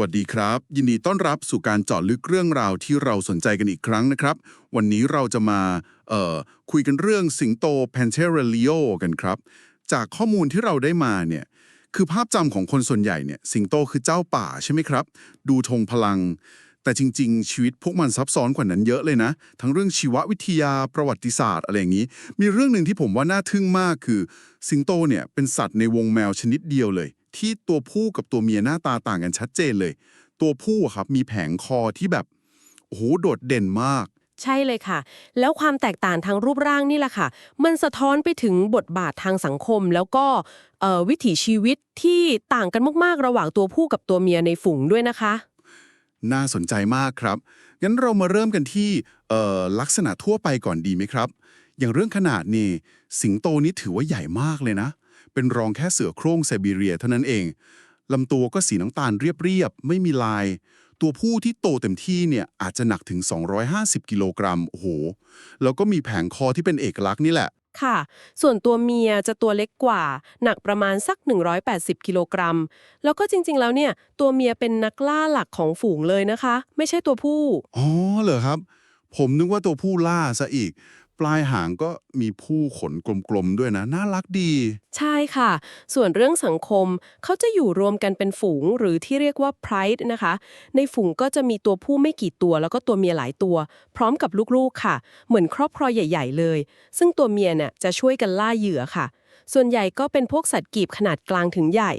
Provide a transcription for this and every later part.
วัสดีครับ ยินดีต้อนรับสู่การเจาะลึกเรื่องราวที่เราสนใจกันอีกครั้งนะครับ วันนี้เราจะมาเอ่อคุยกันเรื่องสิงโต Panthera leo กันครับ จากข้อมูลที่เราได้มาเนี่ยคือภาพจำของคนส่วนใหญ่เนี่ยสิงโตคือเจ้าป่าใช่ไหมครับ ดูธงพลัง แต่จริง ๆ ชีวิตพวกมันซับซ้อนกว่านั้นเยอะเลยนะ ทั้งเรื่องชีววิทยาประวัติศาสตร์อะไรอย่างนี้ มีเรื่องหนึ่งที่ผมว่าน่าทึ่งมากคือ สิงโตเนี่ยเป็นสัตว์ในวงแมวชนิดเดียวเลย ที่ตัวผู้กับตัวเมียหน้าตาต่างกันชัดเจนเลย ตัวผู้อะครับมีแผงคอที่แบบโอ้โหโดดเด่นมาก ใช่เลยค่ะ แล้วความแตกต่างทางรูปร่างนี่แหละค่ะ มันสะท้อนไปถึงบทบาททางสังคม แล้วก็เอ่อวิถีชีวิตที่ต่างกันมากๆ ระหว่างตัวผู้กับตัวเมียในฝูงด้วยนะคะ น่าสนใจมากครับ งั้นเรามาเริ่มกันที่เอ่อลักษณะทั่วไปก่อนดีไหมครับ อย่างเรื่องขนาดนี่ สิงโตนี้ถือว่าใหญ่มากเลยนะ เป็นรองแค่เสือโคร่งไซบีเรียเท่านั้นเองลำตัวก็สีน้ำตาลเรียบๆ ไม่มีลาย ตัวผู้ที่โตเต็มที่เนี่ยอาจจะหนักถึง 250 กิโลกรัม โอ้โห แล้วก็มีแผงคอที่เป็นเอกลักษณ์นี่แหละ ค่ะ ส่วนตัวเมียจะตัวเล็กกว่า หนักประมาณสัก 180 กิโลกรัม แล้วก็จริงๆ แล้วเนี่ย ตัวเมียเป็นนักล่าหลักของฝูงเลยนะคะ ไม่ใช่ตัวผู้ อ๋อ เหรอครับ ผมนึกว่าตัวผู้ล่าซะอีก ปลายหางก็มีผู้ขนกลมๆด้วยนะ น่ารักดี ใช่ค่ะ ส่วนเรื่องสังคมเขาจะอยู่รวมกันเป็นฝูงหรือที่เรียกว่า pride นะคะ ในฝูงก็จะมีตัวผู้ไม่กี่ตัว แล้วก็ตัวเมียหลายตัว พร้อมกับลูกๆค่ะ เหมือนครอบครัวใหญ่ ๆ เลย ซึ่งตัวเมียเนี่ยจะช่วยกันล่าเหยื่อค่ะ ส่วนใหญ่ก็เป็นพวกสัตว์กีบขนาดกลางถึงใหญ่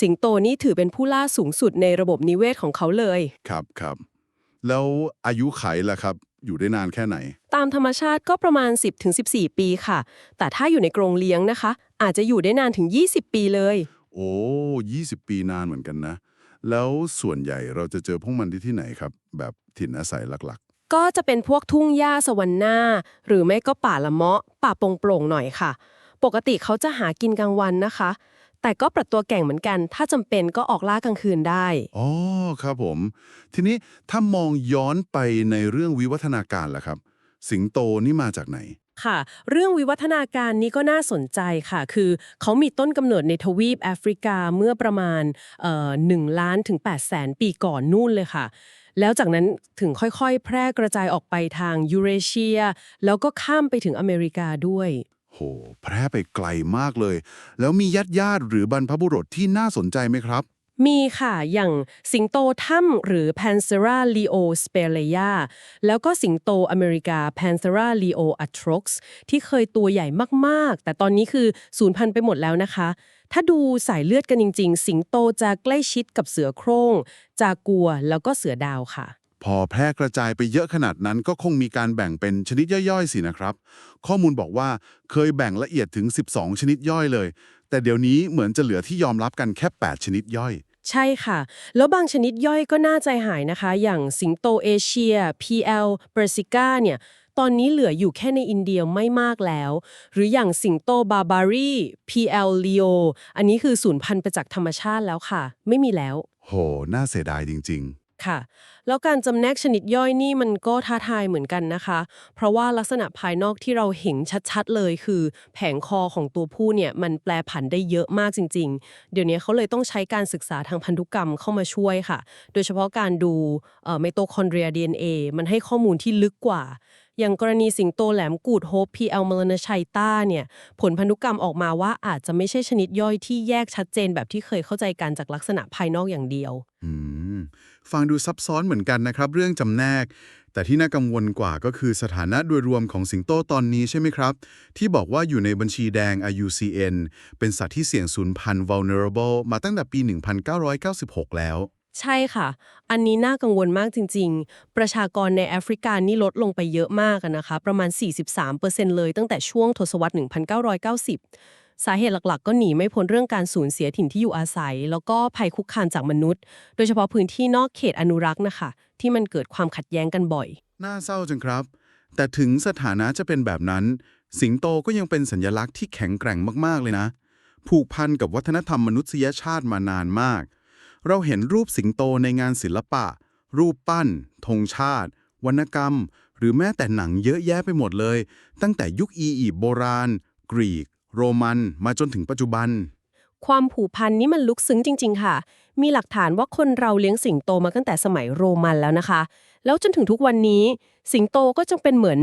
สิงโตนี่ถือเป็นผู้ล่าสูงสุดในระบบนิเวศของเขาเลย ครับครับ แล้วอายุไขล่ะครับ อยู่ได้นานแค่ไหน ตามธรรมชาติก็ประมาณ 10-14 ปีค่ะ แต่ถ้าอยู่ในกรงเลี้ยงนะคะ อาจจะอยู่ได้นานถึง 20 ปีเลย โอ้20 ปีนานเหมือนกันนะ แล้วส่วนใหญ่เราจะเจอพวกมันที่ที่ไหนครับ แบบถิ่นอาศัยหลักก็จะเป็นพวกทุ่งหญ้าสวรรค์หน้าหรือไม่ก็ป่าละเมาะ ป่าโปร่งๆหน่อยค่ะ ปกติเขาจะหากินกลางวันนะคะ แต่ก็ปรับตัวแก่งเหมือนกัน ถ้าจำเป็นก็ออกล่ากลางคืนได้ๆอ๋อครับผม ทีนี้ถ้ามองย้อนไปในเรื่องวิวัฒนาการล่ะครับ สิงโตนี่มาจากไหน ค่ะ เรื่องวิวัฒนาการนี้ก็น่าสนใจค่ะ คือเขามีต้นกำเนิดในทวีปแอฟริกาเมื่อประมาณเอ่อ1ล้านถึง8แสนปีก่อนนู่นเลยค่ะ แล้วจากนั้นถึงค่อยๆ แพร่กระจายออกไปทางยูเรเชีย แล้วก็ข้ามไปถึงอเมริกาด้วย โห แพร่ไปไกลมากเลย แล้วมีญาติญาติหรือบรรพบุรุษที่น่าสนใจไหมครับ มีค่ะอย่างสิงโตถ้ำหรือ Panthera leo spelaea แล้วก็สิงโตอเมริกา Panthera leo atrox ที่เคยตัวใหญ่มากๆ แต่ตอนนี้คือสูญพันธุ์ไปหมดแล้วนะคะ ถ้าดูสายเลือดกันจริง ๆ สิงโตจะใกล้ชิดกับเสือโคร่งจากัวแล้วก็เสือดาวค่ะ พอแพร่กระจายไปเยอะขนาดนั้นก็คงมีการแบ่งเป็นชนิดย่อยๆสินะครับ ข้อมูลบอกว่าเคยแบ่งละเอียดถึง 12 ชนิดย่อยเลย แต่เดี๋ยวนี้เหมือนจะเหลือที่ยอมรับกันแค่ 8 ชนิดย่อย ใช่ค่ะ แล้วบางชนิดย่อยก็น่าใจหายนะคะ อย่างสิงโตเอเชีย PL Persica เนี่ยตอนนี้เหลืออยู่แค่ในอินเดียไม่มากแล้ว หรืออย่างสิงโตบาบารี PL Leo อันนี้คือสูญพันธุ์ไปจากธรรมชาติแล้วค่ะ ไม่มีแล้ว โห น่าเสียดายจริง ค่ะ แล้วการจำแนกชนิดย่อยนี่มันก็ท้าทายเหมือนกันนะคะ เพราะว่าลักษณะภายนอกที่เราเห็นชัดๆเลยคือ แผงคอของตัวผู้เนี่ยมันแปลผันได้เยอะมากจริง ๆ เดี๋ยวนี้เขาเลยต้องใช้การศึกษาทางพันธุกรรมเข้ามาช่วยค่ะ โดยเฉพาะการดูเมโตคอนเดรีย DNA มันให้ข้อมูลที่ลึกกว่าอย่างกรณีสิงโตแหลมกูดโฮป PL m e l a n o c h y t a เนี่ยผลพันธุกรรมออกมาว่าอาจจะไม่ใช่ชนิดย่อยที่แยกชัดเจนแบบที่เคยเข้าใจกันจากลักษณะภายนอกอย่างเดียว อืม ฟังดูซับซ้อนเหมือนกันนะครับ เรื่องจำแนก แต่ที่น่ากังวลกว่าก็คือสถานะโดยรวมของสิงโตตอนนี้ใช่ไหมครับ ที่บอกว่าอยู่ในบัญชีแดง IUCN เป็นสัตว์ที่เสี่ยงสูญพันธุ์ vulnerable มาตั้งแต่ปี 1996 แล้ว ใช่ค่ะ อันนี้น่ากังวลมากจริง ๆ ประชากรในแอฟริกานี่ลดลงไปเยอะมากนะคะ ประมาณ 43%เลยตั้งแต่ช่วงทศวรรษ 1990 สาเหตุหลักๆ ก็หนีไม่พ้นเรื่องการสูญเสียถิ่นที่อยู่อาศัย แล้วก็ภัยคุกคามจากมนุษย์ โดยเฉพาะพื้นที่นอกเขตอนุรักษ์นะคะ ที่มันเกิดความขัดแย้งกันบ่อย น่าเศร้าจังครับ แต่ถึงสถานะจะเป็นแบบนั้น สิงโตก็ยังเป็นสัญลักษณ์ที่แข็งแกร่งมากๆเลยนะ ผูกพันกับวัฒนธรรมมนุษยชาติมานานมาก เราเห็นรูปสิงโตในงานศิลปะ รูปปั้นธงชาติ วรรณกรรม หรือแม้แต่หนังเยอะแยะไปหมดเลย ตั้งแต่ยุคอียิปต์โบราณ กรีก โรมันมาจนถึงปัจจุบัน ความผูกพันนี้มันลึกซึ้งจริง ๆ ค่ะ มีหลักฐานว่าคนเราเลี้ยงสิงโตมาตั้งแต่สมัยโรมันแล้วนะคะ แล้วจนถึงทุกวันนี้ สิงโตก็จึงเป็นเหมือน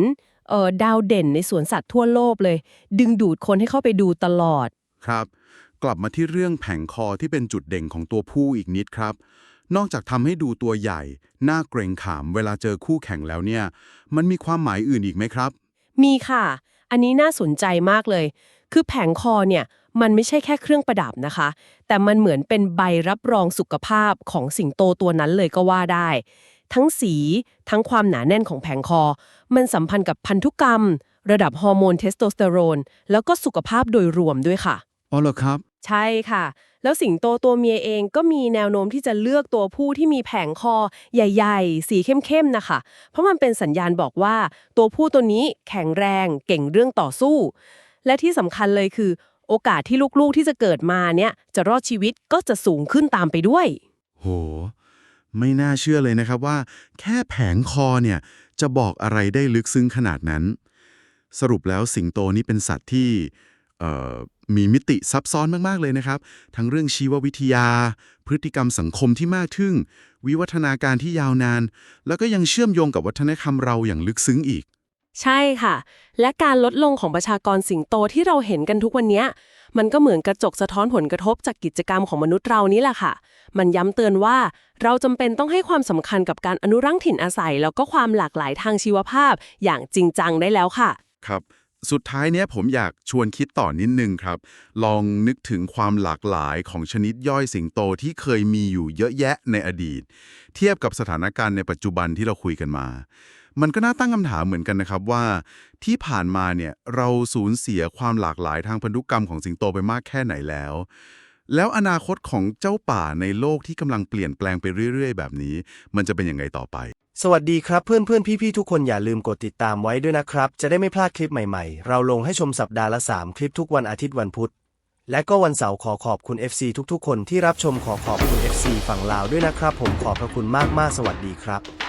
เอ่อดาวเด่นในสวนสัตว์ทั่วโลกเลย ดึงดูดคนให้เข้าไปดูตลอด ครับ กลับมาที่เรื่องแผงคอที่เป็นจุดเด่นของตัวผู้อีกนิดครับ นอกจากทำให้ดูตัวใหญ่น่าเกรงขามเวลาเจอคู่แข่งแล้วเนี่ย มันมีความหมายอื่นอีกไหมครับ มีค่ะ อันนี้น่าสนใจมากเลย คือแผงคอเนี่ยมันไม่ใช่แค่เครื่องประดับนะคะ แต่มันเหมือนเป็นใบรับรองสุขภาพของสิงโตตัวนั้นเลยก็ว่าได้ ทั้งสีทั้งความหนาแน่นของแผงคอ มันสัมพันธ์กับพันธุกรรม ระดับฮอร์โมนเทสโทสเตอโรนแล้วก็สุขภาพโดยรวมด้วยค่ะอ๋อเหรอครับ ใช่ค่ะ แล้วสิงโตตัวเมียเองก็มีแนวโน้มที่จะเลือกตัวผู้ที่มีแผงคอใหญ่ๆ สีเข้มๆนะคะ เพราะมันเป็นสัญญาณบอกว่า ตัวผู้ตัวนี้แข็งแรงเก่งเรื่องต่อสู้ และที่สำคัญเลยคือ โอกาสที่ลูกๆที่จะเกิดมาเนี่ยจะรอดชีวิตก็จะสูงขึ้นตามไปด้วย โห ไม่น่าเชื่อเลยนะครับว่า แค่แผงคอเนี่ยจะบอกอะไรได้ลึกซึ้งขนาดนั้น สรุปแล้วสิงโตนี่เป็นสัตว์ที่มีมิติซับซ้อนมาก ๆ เลยนะครับ ทั้งเรื่องชีววิทยา พฤติกรรมสังคมที่มากทึ่ง วิวัฒนาการที่ยาวนาน แล้วก็ยังเชื่อมโยงกับวัฒนธรรมเราอย่างลึกซึ้งอีก ใช่ค่ะ และการลดลงของประชากรสิงโตที่เราเห็นกันทุกวันนี้มันก็เหมือนกระจกสะท้อนผลกระทบจากกิจกรรมของมนุษย์เรานี่แหละค่ะ มันย้ำเตือนว่าเราจำเป็นต้องให้ความสำคัญกับการอนุรักษ์ถิ่นอาศัย แล้วก็ความหลากหลายทางชีวภาพอย่างจริงจังได้แล้วค่ะ ครับ สุดท้ายเนี้ยผมอยากชวนคิดต่อนิดนึงครับ ลองนึกถึงความหลากหลายของชนิดย่อยสิงโตที่เคยมีอยู่เยอะแยะในอดีต เทียบกับสถานการณ์ในปัจจุบันที่เราคุยกันมา มันก็น่าตั้งคำถามเหมือนกันนะครับว่า ที่ผ่านมาเนี่ยเราสูญเสียความหลากหลายทางพันธุกรรมของสิงโตไปมากแค่ไหนแล้ว แล้วอนาคตของเจ้าป่าในโลกที่กำลังเปลี่ยนแปลงไปเรื่อย ๆ แบบนี้ มันจะเป็นยังไงต่อไป สวัสดีครับเพื่อนเพื่อนพี่พี่ๆทุกคนอย่าลืมกดติดตามไว้ด้วยนะครับ จะได้ไม่พลาดคลิปใหม่ๆ เราลงให้ชมสัปดาห์ละ 3 คลิปทุกวันอาทิตย์วันพุธและก็วันเสาร์ขอขอบคุณ FC ทุกๆ คนที่รับชมขอขอบคุณ FC ฝั่งลาวด้วยนะครับ ผมขอบพระคุณมากๆ สวัสดีครับ